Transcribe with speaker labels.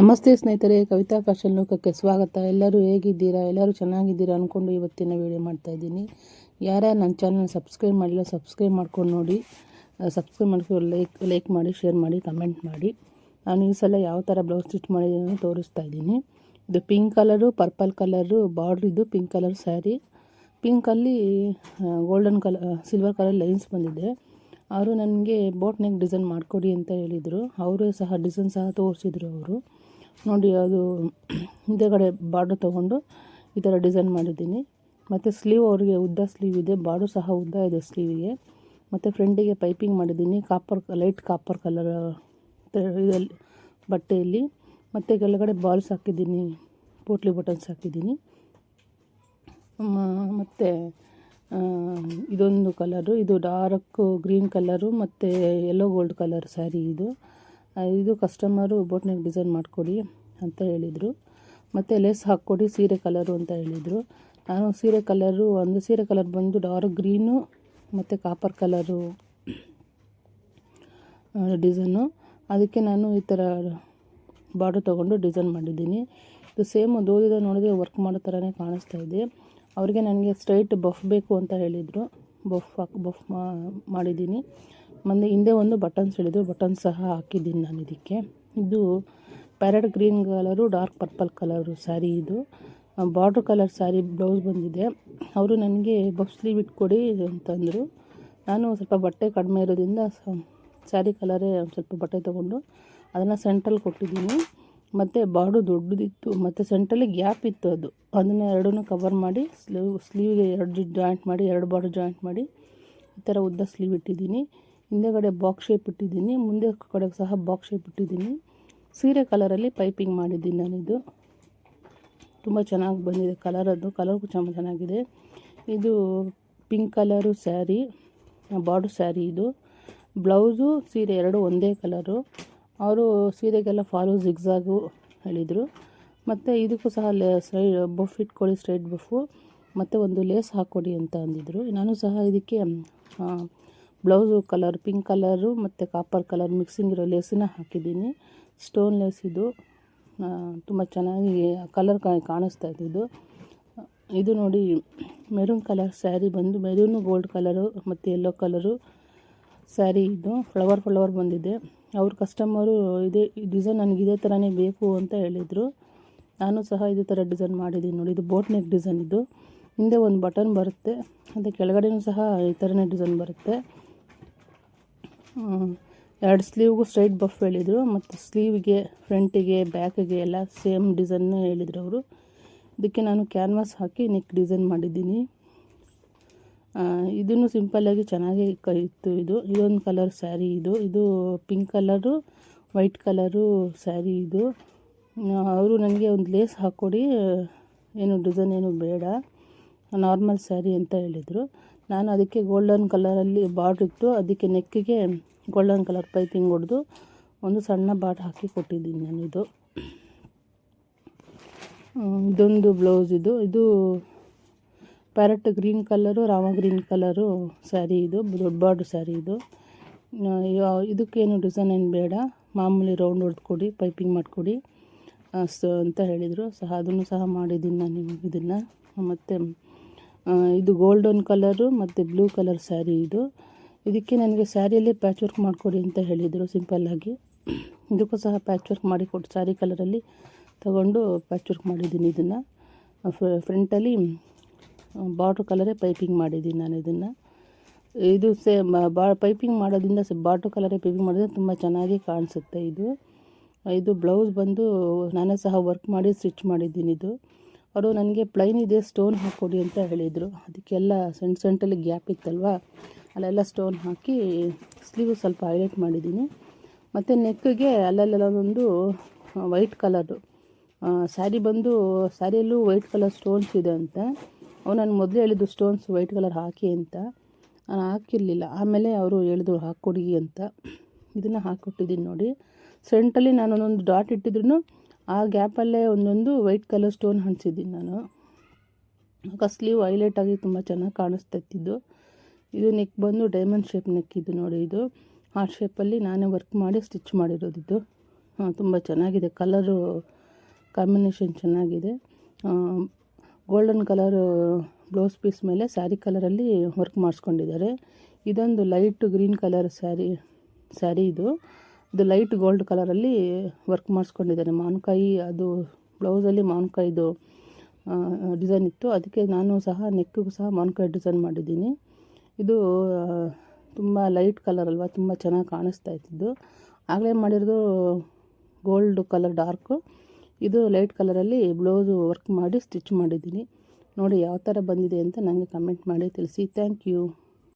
Speaker 1: ನಮಸ್ತೆ ಸ್ನೇಹಿತರೆ, ಕವಿತಾ ಫ್ಯಾಷನ್ ಲೋಕಕ್ಕೆ ಸ್ವಾಗತ. ಎಲ್ಲರೂ ಹೇಗಿದ್ದೀರಾ? ಎಲ್ಲರೂ ಚೆನ್ನಾಗಿದ್ದೀರಾ ಅಂದ್ಕೊಂಡು ಇವತ್ತಿನ ವಿಡಿಯೋ ಮಾಡ್ತಾ ಇದ್ದೀನಿ. ಯಾರ್ಯಾರು ನನ್ನ ಚಾನಲ್ ಸಬ್ಸ್ಕ್ರೈಬ್ ಮಾಡಿಲ್ಲ ಸಬ್ಸ್ಕ್ರೈಬ್ ಮಾಡ್ಕೊಂಡು ನೋಡಿ. ಸಬ್ಸ್ಕ್ರೈಬ್ ಮಾಡ್ಕೊಂಡು ಲೈಕ್ ಲೈಕ್ ಮಾಡಿ ಶೇರ್ ಮಾಡಿ ಕಮೆಂಟ್ ಮಾಡಿ. ನಾನು ಈ ಸಲ ಯಾವ ಥರ ಬ್ಲೌಸ್ ಸ್ಟಿಚ್ ಮಾಡಿದ್ದೀನಿ ತೋರಿಸ್ತಾ ಇದ್ದೀನಿ. ಇದು pink colour purple colour border ಇದು pink colour sari ಪಿಂಕಲ್ಲಿ golden colour silver colour lines ಬಂದಿದೆ. ಅವರು ನನಗೆ ಬೋಟ್ ನೆಕ್ ಡಿಸೈನ್ ಮಾಡಿಕೊಡಿ ಅಂತ ಹೇಳಿದರು. ಅವರು ಸಹ ಡಿಸೈನ್ ಸಹ ತೋರಿಸಿದ್ರು ಅವರು. ನೋಡಿ, ಅದು ಹಿಂದೆಗಡೆ ಬಾರ್ಡ್ರ್ ತೊಗೊಂಡು ಈ ಥರ ಡಿಸೈನ್ ಮಾಡಿದ್ದೀನಿ. ಮತ್ತು ಸ್ಲೀವ್ ಅವರಿಗೆ ಉದ್ದ ಸ್ಲೀವ್ ಇದೆ ಬಾರ್ಡು ಸಹ ಉದ್ದ ಇದೆ ಸ್ಲೀವಿಗೆ. ಮತ್ತು ಫ್ರೆಂಡಿಗೆ ಪೈಪಿಂಗ್ ಮಾಡಿದ್ದೀನಿ ಕಾಪರ್ ಲೈಟ್ ಕಾಪರ್ ಕಲರ್ ಇದರಲ್ಲಿ ಬಟ್ಟೆಯಲ್ಲಿ. ಮತ್ತು ಕೆಳಗಡೆ ಬಾಲ್ಸ್ ಹಾಕಿದ್ದೀನಿ, ಪೋಟ್ಲಿ ಬಟನ್ಸ್ ಹಾಕಿದ್ದೀನಿ. ಮತ್ತು ಇದೊಂದು ಕಲರು ಇದು ಡಾರ್ಕ್ ಗ್ರೀನ್ ಕಲರು ಮತ್ತು ಯೆಲ್ಲೋ ಗೋಲ್ಡ್ ಕಲರ್ ಸ್ಯಾರಿ ಇದು. ಇದು ಕಸ್ಟಮರು ಬೋಟ್ನೆಕ್ ಡಿಸೈನ್ ಮಾಡಿಕೊಡಿ ಅಂತ ಹೇಳಿದರು. ಮತ್ತು ಲೆಸ್ ಹಾಕ್ಕೊಡಿ ಸೀರೆ ಕಲರು ಅಂತ ಹೇಳಿದರು. ನಾನು ಸೀರೆ ಕಲರು ಒಂದು ಸೀರೆ ಕಲರ್ ಬಂದು ಡಾರ್ಕ್ ಗ್ರೀನು ಮತ್ತು ಕಾಪರ್ ಕಲರು ಡಿಸೈನು ಅದಕ್ಕೆ ನಾನು ಈ ಥರ ಬಾರ್ಡರ್ ತೊಗೊಂಡು ಡಿಸೈನ್ ಮಾಡಿದ್ದೀನಿ. ಇದು ಸೇಮ್ ಓದಿದ ನೋಡಿದ್ರೆ ವರ್ಕ್ ಮಾಡೋ ಥರನೇ ಕಾಣಿಸ್ತಾ ಇದೆ. ಅವರಿಗೆ ನನಗೆ ಸ್ಟ್ರೈಟ್ ಬಫ್ ಬೇಕು ಅಂತ ಹೇಳಿದರು. ಬಫ್ ಹಾಕಿ ಬಫ್ ಮಾಡಿದ್ದೀನಿ. ಮತ್ತು ಹಿಂದೆ ಒಂದು ಬಟನ್ಸ್ ಹೇಳಿದರು, ಬಟನ್ ಸಹ ಹಾಕಿದ್ದೀನಿ ನಾನು ಇದಕ್ಕೆ. ಇದು parrot green colour, dark purple colour sari ಇದು. ಬಾರ್ಡ್ರ್ ಕಲರ್ ಸ್ಯಾರಿ ಬ್ಲೌಸ್ ಬಂದಿದೆ. ಅವರು ನನಗೆ ಬಫ್ ಸ್ಲೀವ್ ಇಟ್ಕೊಡಿ ಅಂತಂದರು ನಾನು ಸ್ವಲ್ಪ ಬಟ್ಟೆ ಕಡಿಮೆ ಇರೋದ್ರಿಂದ ಸ್ಯಾರಿ ಕಲರೇ ಒಂದು ಸ್ವಲ್ಪ ಬಟ್ಟೆ ತೊಗೊಂಡು ಅದನ್ನು ಸೆಂಟ್ರಲ್ಲಿ ಕೊಟ್ಟಿದ್ದೀನಿ. ಮತ್ತು ಬಾರ್ಡು ದೊಡ್ಡದಿತ್ತು, ಮತ್ತು ಸೆಂಟ್ರಲ್ಲಿ ಗ್ಯಾಪ್ ಇತ್ತು ಅದು. ಅದನ್ನು ಎರಡನ್ನೂ ಕವರ್ ಮಾಡಿ, ಸ್ಲೀವ್, ಸ್ಲೀವ್ಗೆ ಎರಡು ಜಾಯಿಂಟ್ ಮಾಡಿ, ಎರಡು ಬಾರ್ಡು ಜಾಯಿಂಟ್ ಮಾಡಿ ಈ ಥರ ಉದ್ದ ಸ್ಲೀವ್ ಇಟ್ಟಿದ್ದೀನಿ. ಹಿಂದೆಗಡೆ ಬಾಕ್ಸ್ ಶೇಪ್ ಇಟ್ಟಿದ್ದೀನಿ, ಮುಂದೆ ಕಡೆ ಸಹ ಬಾಕ್ಸ್ ಶೇಪ್ ಇಟ್ಟಿದ್ದೀನಿ. ಸೀರೆ ಕಲರಲ್ಲಿ ಪೈಪಿಂಗ್ ಮಾಡಿದ್ದೀನಿ ನಾನಿದು ತುಂಬ ಚೆನ್ನಾಗಿ ಬಂದಿದೆ ಕಲರ್ ಅದು ಕಲರ್ಗೂ ತುಂಬ ಚೆನ್ನಾಗಿದೆ. ಇದು pink colour sari border sari ಇದು. ಬ್ಲೌಸು ಸೀರೆ ಎರಡು ಒಂದೇ ಕಲರು ಅವರು ಸೀರೆಗೆಲ್ಲ ಫಾಲೋ ಜಿಗ್ಸಾಗು ಹೇಳಿದರು. ಮತ್ತು ಇದಕ್ಕೂ ಸಹ ಲೇ ಸ್ಟ್ರೈ ಬಫ್ ಇಟ್ಕೊಳ್ಳಿ ಸ್ಟ್ರೈಟ್ ಬಫು ಮತ್ತು ಒಂದು ಲೇಸ್ ಹಾಕ್ಕೊಡಿ ಅಂತ ಅಂದಿದ್ರು. ನಾನು ಸಹ ಇದಕ್ಕೆ ಬ್ಲೌಸು ಕಲರ್, ಪಿಂಕ್ ಕಲರು ಮತ್ತು ಕಾಪರ್ ಕಲರ್ ಮಿಕ್ಸಿಂಗ್ ಇರೋ ಲೇಸನ್ನ ಹಾಕಿದ್ದೀನಿ. ಸ್ಟೋನ್ ಲೇಸ್ ಇದು. ತುಂಬ ಚೆನ್ನಾಗಿ ಕಲರ್ ಕಾಣಿಸ್ತಾ ಇದು ಇದು. ನೋಡಿ ಮೆರೂನ್ ಕಲರ್ ಸ್ಯಾರಿ ಬಂದು ಮೆರೂನು ಗೋಲ್ಡ್ ಕಲರು ಮತ್ತು ಯೆಲ್ಲೋ ಕಲರು ಸ್ಯಾರಿ ಇದು. ಫ್ಲವರ್ ಫ್ಲವರ್ ಬಂದಿದೆ. ಅವ್ರ ಕಸ್ಟಮರು ಇದೇ ಡಿಸೈನ್ ನನಗೆ ಇದೇ ಥರನೇ ಬೇಕು ಅಂತ ಹೇಳಿದರು. ನಾನು ಸಹ ಇದೇ ಥರ ಡಿಸೈನ್ ಮಾಡಿದ್ದೀನಿ ನೋಡಿ, ಇದು ಬೋಟ್ ನೆಕ್ ಡಿಸೈನ್ ಇದು. ಹಿಂದೆ ಒಂದು ಬಟನ್ ಬರುತ್ತೆ ಮತ್ತು ಕೆಳಗಡೆನೂ ಸಹ ಈ ಥರನೇ ಡಿಸೈನ್ ಬರುತ್ತೆ. ಎರಡು ಸ್ಲೀವ್ಗೂ ಸ್ಟ್ರೈಟ್ ಬಫ್ ಹೇಳಿದರು ಮತ್ತು ಸ್ಲೀವ್ಗೆ, ಫ್ರಂಟಿಗೆ, ಬ್ಯಾಕಿಗೆ ಎಲ್ಲ ಸೇಮ್ ಡಿಸೈನ್ನೇ ಹೇಳಿದರು ಅವರು. ಇದಕ್ಕೆ ನಾನು ಕ್ಯಾನ್ವಾಸ್ ಹಾಕಿ ನೆಕ್ ಡಿಸೈನ್ ಮಾಡಿದ್ದೀನಿ. ಇದನ್ನು ಸಿಂಪಲ್ಲಾಗಿ ಚೆನ್ನಾಗಿ ಇತ್ತು ಇದು ಇದೊಂದು ಕಲರ್ ಸ್ಯಾರಿ ಇದು. ಇದು pink colour, white colour sari ಇದು. ಅವರು ನನಗೆ ಒಂದು ಲೇಸ್ ಹಾಕ್ಕೊಡಿ ಏನು ಡಿಸೈನ್ ಏನು ಬೇಡ, ನಾರ್ಮಲ್ ಸ್ಯಾರಿ ಅಂತ ಹೇಳಿದರು. ನಾನು ಅದಕ್ಕೆ ಗೋಲ್ಡನ್ ಕಲರಲ್ಲಿ ಬಾರ್ಡ್ರ್ ಇಟ್ಟು ಅದಕ್ಕೆ ನೆಕ್ಕಿಗೆ ಗೋಲ್ಡನ್ ಕಲರ್ ಪೈಪಿಂಗ್ ಹೊಡೆದು ಒಂದು ಸಣ್ಣ ಬಾಟ್ ಹಾಕಿ ಕೊಟ್ಟಿದ್ದೀನಿ ನಾನು ಇದು. ಇದೊಂದು ಬ್ಲೌಸ್ ಇದು. ಇದು parrot green colour Rama green colour sari ಇದು, ದೊಡ್ಡ ಬಾರ್ಡ್ರ್ ಸ್ಯಾರಿ ಇದು. ಇದಕ್ಕೇನು ಡಿಸೈನ್ ಏನು ಬೇಡ. ಮಾಮೂಲಿ ರೌಂಡ್ ಹೊಡೆದುಕೊಡಿ ಪೈಪಿಂಗ್ ಮಾಡಿಕೊಡಿ. ಅಂತ ಹೇಳಿದರು. ಸಹ, ಅದನ್ನು ಸಹ ಮಾಡಿದ್ದೀನಿ ನಾನು ಇದನ್ನು. ಮತ್ತು ಇದು ಗೋಲ್ಡನ್ ಕಲರು ಮತ್ತು ಬ್ಲೂ ಕಲರ್ ಸ್ಯಾರಿ ಇದು. ಇದಕ್ಕೆ ನನಗೆ ಸ್ಯಾರಿಯಲ್ಲೇ ಪ್ಯಾಚ್ ವರ್ಕ್ ಮಾಡಿಕೊಡಿ ಅಂತ ಹೇಳಿದರು ಸಿಂಪಲ್ಲಾಗಿ ಇದಕ್ಕೂ ಸಹ ಪ್ಯಾಚ್ ವರ್ಕ್ ಮಾಡಿಕೊಟ್ಟು ಸ್ಯಾರಿ ಕಲರಲ್ಲಿ ತಗೊಂಡು ಪ್ಯಾಚ್ ವರ್ಕ್ ಮಾಡಿದ್ದೀನಿ ಇದನ್ನು. ಫ್ರಂಟಲ್ಲಿ ಬಾರ್ಡ್ರ್ ಕಲರೇ ಪೈಪಿಂಗ್ ಮಾಡಿದ್ದೀನಿ ನಾನು ಇದನ್ನು. ಇದು ಸೇ, ಬಾ ಪೈಪಿಂಗ್ ಮಾಡೋದ್ರಿಂದ ಬಾರ್ಡ್ರ್ ಕಲರೇ ಪೈಪಿಂಗ್ ಮಾಡೋದ್ರಿಂದ ತುಂಬ ಚೆನ್ನಾಗಿ ಕಾಣಿಸುತ್ತೆ ಇದು. ಇದು ಬ್ಲೌಸ್ ಬಂದು, ನಾನೇ ಸಹ ವರ್ಕ್ ಮಾಡಿ ಸ್ಟಿಚ್ ಮಾಡಿದ್ದೀನಿ ಇದು. ಅವರು ನನಗೆ ಪ್ಲೈನ್ ಇದೆ ಸ್ಟೋನ್ ಹಾಕ್ಕೊಡಿ ಅಂತ ಹೇಳಿದರು. ಅದಕ್ಕೆಲ್ಲ ಸೆಂಟ್ ಸೆಂಟಲ್ಲಿ ಗ್ಯಾಪ್ ಇತ್ತಲ್ವ? ಅಲ್ಲೆಲ್ಲ ಸ್ಟೋನ್ ಹಾಕಿ ಸ್ಲೀವ್ ಸ್ವಲ್ಪ ಹೈಲೈಟ್ ಮಾಡಿದ್ದೀನಿ. ಮತ್ತು ನೆಕ್ಗೆ ಅಲ್ಲೆಲ್ಲ ಒಂದು ವೈಟ್ ಕಲರು ಸ್ಯಾರಿ ಬಂದು ಸ್ಯಾರಿಯಲ್ಲೂ ವೈಟ್ ಕಲರ್ ಸ್ಟೋನ್ಸ್ ಇದೆ ಅಂತ. ಅವು ನಾನು ಮೊದಲೇ ಹೇಳಿದ್ದು ಸ್ಟೋನ್ಸ್ ವೈಟ್ ಕಲರ್ ಹಾಕಿ ಅಂತ. ನಾನು ಹಾಕಿರಲಿಲ್ಲ. ಆಮೇಲೆ ಅವರು ಹೇಳಿದ್ರು ಹಾಕ್ಕೊಡಿ ಅಂತ. ಇದನ್ನು ಹಾಕ್ಕೊಟ್ಟಿದ್ದೀನಿ ನೋಡಿ. ಸೆಂಟಲ್ಲಿ ನಾನು ಒಂದೊಂದು ಡಾಟ್ ಇಟ್ಟಿದ್ರು ಆ ಗ್ಯಾಪಲ್ಲೇ ಒಂದೊಂದು ವೈಟ್ ಕಲರ್ ಸ್ಟೋನ್ ಹಂಚಿದ್ದೀನಿ ನಾನು. ಕಸ್ಲಿ ವೈಲೆಟ್ ಆಗಿ ತುಂಬ ಚೆನ್ನಾಗಿ ಕಾಣಿಸ್ತಾ ಇತ್ತಿದ್ದು ಇದು ನೆಕ್ ಬಂದು ಡೈಮಂಡ್ ಶೇಪ್ ನೆಕ್ ಇದು ನೋಡಿ ಇದು. ಹಾರ್ಟ್ ಶೇಪಲ್ಲಿ ನಾನೇ ವರ್ಕ್ ಮಾಡಿ ಸ್ಟಿಚ್ ಮಾಡಿರೋದಿದ್ದು ಹಾಂ, ತುಂಬ ಚೆನ್ನಾಗಿದೆ. ಕಲರು ಕಾಂಬಿನೇಷನ್ ಚೆನ್ನಾಗಿದೆ. ಗೋಲ್ಡನ್ ಕಲರು ಬ್ಲೌಸ್ ಪೀಸ್ ಮೇಲೆ ಸ್ಯಾರಿ ಕಲರಲ್ಲಿ ವರ್ಕ್ ಮಾಡಿಸ್ಕೊಂಡಿದ್ದಾರೆ. ಇದೊಂದು light green colour sari sari ಇದು. ಇದು ಲೈಟ್ ಗೋಲ್ಡ್ ಕಲರಲ್ಲಿ ವರ್ಕ್ ಮಾಡಿಸ್ಕೊಂಡಿದ್ದಾರೆ ಮಾವಿನಕಾಯಿ ಅದು ಬ್ಲೌಸಲ್ಲಿ ಮಾವಿನಕಾಯಿದು ಡಿಸೈನ್ ಇತ್ತು. ಅದಕ್ಕೆ ನಾನು ಸಹ ನೆಕ್ಕಿಗೂ ಸಹ ಮಾವಿನಕಾಯಿ ಡಿಸೈನ್ ಮಾಡಿದ್ದೀನಿ. ಇದು ತುಂಬ ಲೈಟ್ ಕಲರ್ ಅಲ್ವಾ, ತುಂಬ ಚೆನ್ನಾಗಿ ಕಾಣಿಸ್ತಾ ಇತ್ತು ಆಗಲೇ ಮಾಡಿರೋದು ಗೋಲ್ಡ್ ಕಲರ್ ಡಾರ್ಕು ಇದು ಲೈಟ್ ಕಲರಲ್ಲಿ ಬ್ಲೌಸು ವರ್ಕ್ ಮಾಡಿ ಸ್ಟಿಚ್ ಮಾಡಿದ್ದೀನಿ. ನೋಡಿ ಯಾವ ಥರ ಬಂದಿದೆ ಅಂತ ನನಗೆ ಕಮೆಂಟ್ ಮಾಡಿ ತಿಳಿಸಿ. Thank you